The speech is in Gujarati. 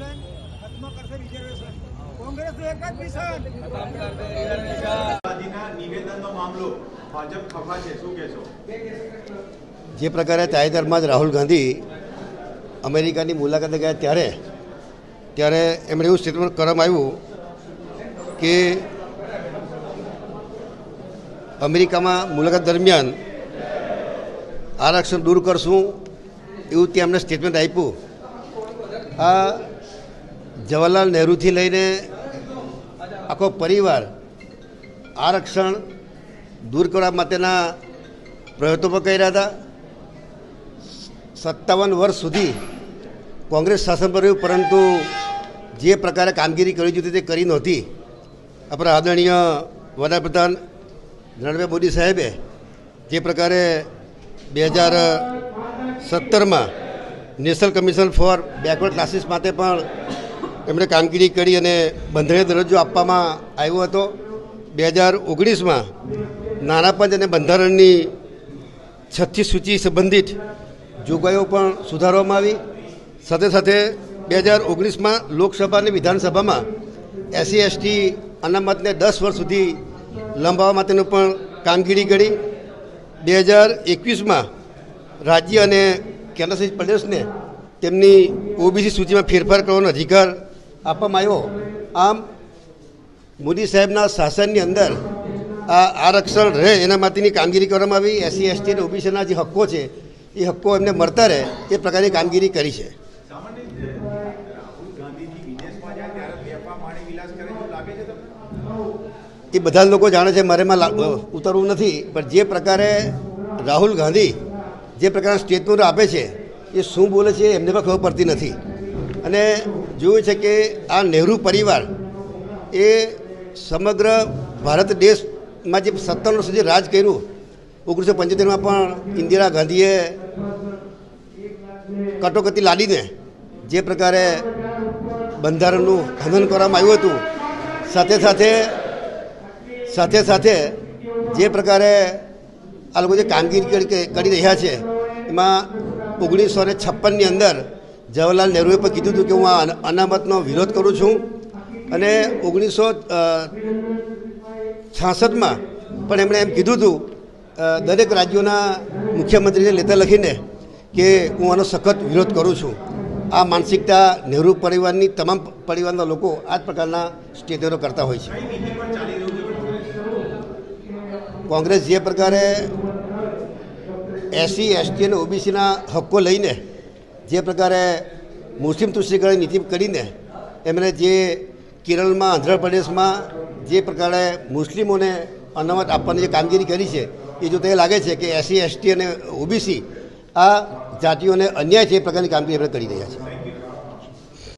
ખત્મ કરશે રિઝર્વેશન કોંગ્રેસનું એક જ મિશન. ગાંધીના નિવેદનનો મામલો ભાજપ ખભા છે શું કહેશો? જે પ્રકારે તાજેતરમાં જ રાહુલ ગાંધી અમેરિકાની મુલાકાતે ગયા ત્યારે ત્યારે એમણે એવું સ્ટેટમેન્ટ કરવામાં આવ્યું કે અમેરિકામાં મુલાકાત દરમિયાન આરક્ષણ દૂર કરશું એવું ત્યાં એમણે સ્ટેટમેન્ટ આપ્યું. આ જવાહરલાલ નહેરુથી લઈને આખો પરિવાર આરક્ષણ દૂર કરવા માટેના પ્રયત્નો પણ કર્યા હતા. સત્તાવન વર્ષ સુધી કોંગ્રેસ શાસન પર રહ્યું, પરંતુ જે પ્રકારે કામગીરી કરવી જોઈતી તે કરી નહોતી. આપણા આદરણીય વડાપ્રધાન નરેન્દ્રભાઈ મોદી સાહેબે જે પ્રકારે બે હજાર સત્તરમાં national commission for backward classes માટે પણ એમણે કામગીરી કરી અને બંધારણીય દરજ્જો આપવામાં આવ્યો હતો. બે હજાર ઓગણીસમાં નાના પંચ અને બંધારણની છઠ્ઠી સૂચિ સંબંધિત જોગવાઈઓ પણ સુધારવામાં આવી. સાથે સાથે બે હજાર ઓગણીસમાં લોકસભા અને વિધાનસભામાં એસસી, એસટી, અનામતને દસ વર્ષ સુધી લંબાવવા માટેનું પણ કામગીરી કરી. બે હજાર એકવીસમાં રાજ્ય અને કેન્દ્રશાસિત પ્રદેશને તેમની ઓબીસી સૂચિમાં ફેરફાર કરવાનો અધિકાર આપવામાં આવ્યો. આમ મોદી સાહેબના શાસનની અંદર આ આરક્ષણ રહે એના માટેની કામગીરી કરવામાં આવી. એસસી એસટી અને ઓબીસીના જે હક્કો છે એ હક્કો એમને મળતા રહે એ પ્રકારની કામગીરી કરી છે. એ બધા લોકો જાણે છે મારે ઉતરવું નથી પણ જે પ્રકારે રાહુલ ગાંધી જે પ્રકારના સ્ટેટમેન્ટ આપે છે એ શું બોલે છે એમને પણ ખબર પડતી નથી. અને જોયું છે કે આ નહેરુ પરિવાર એ સમગ્ર ભારત દેશમાં જે સત્તાવન સુધી રાજ કર્યું, ઓગણીસો પંચોતેરમાં પણ ઇન્દિરા ગાંધીએ કટોકટી લાદીને જે પ્રકારે બંધારણનું ખનન કરવામાં આવ્યું હતું, સાથે સાથે સાથે સાથે જે પ્રકારે આ લોકો જે કામગીરી કરી રહ્યા છે, એમાં ઓગણીસો ને છપ્પનની અંદર જવાહરલાલ નહેરુએ પણ કીધું હતું કે હું આ અનામતનો વિરોધ કરું છું અને ઓગણીસો છાસઠમાં પણ એમણે એમ કીધું હતું દરેક રાજ્યોના મુખ્યમંત્રીને લેતા લખીને કે હું આનો સખત વિરોધ કરું છું. આ માનસિકતા નહેરુ પરિવારની તમામ પરિવારના લોકો આ જ પ્રકારના સ્ટેટરો કરતા હોય છે. કોંગ્રેસ જે પ્રકારે એસસી એસટી અને ઓબીસીના હક્કો લઈને જે પ્રકારે મુસ્લિમ તુષ્ટિકરણ નીતિ કરીને એમણે જે કેરળમાં, આંધ્રપ્રદેશમાં જે પ્રકારે મુસ્લિમોને અનામત આપવાની જે કામગીરી કરી છે, એ જોતા એ લાગે છે કે એસસી, એસટી અને ઓબીસી આ જાતિઓને અન્યાય છે એ પ્રકારની કામગીરી આપણે કરી રહ્યા છે.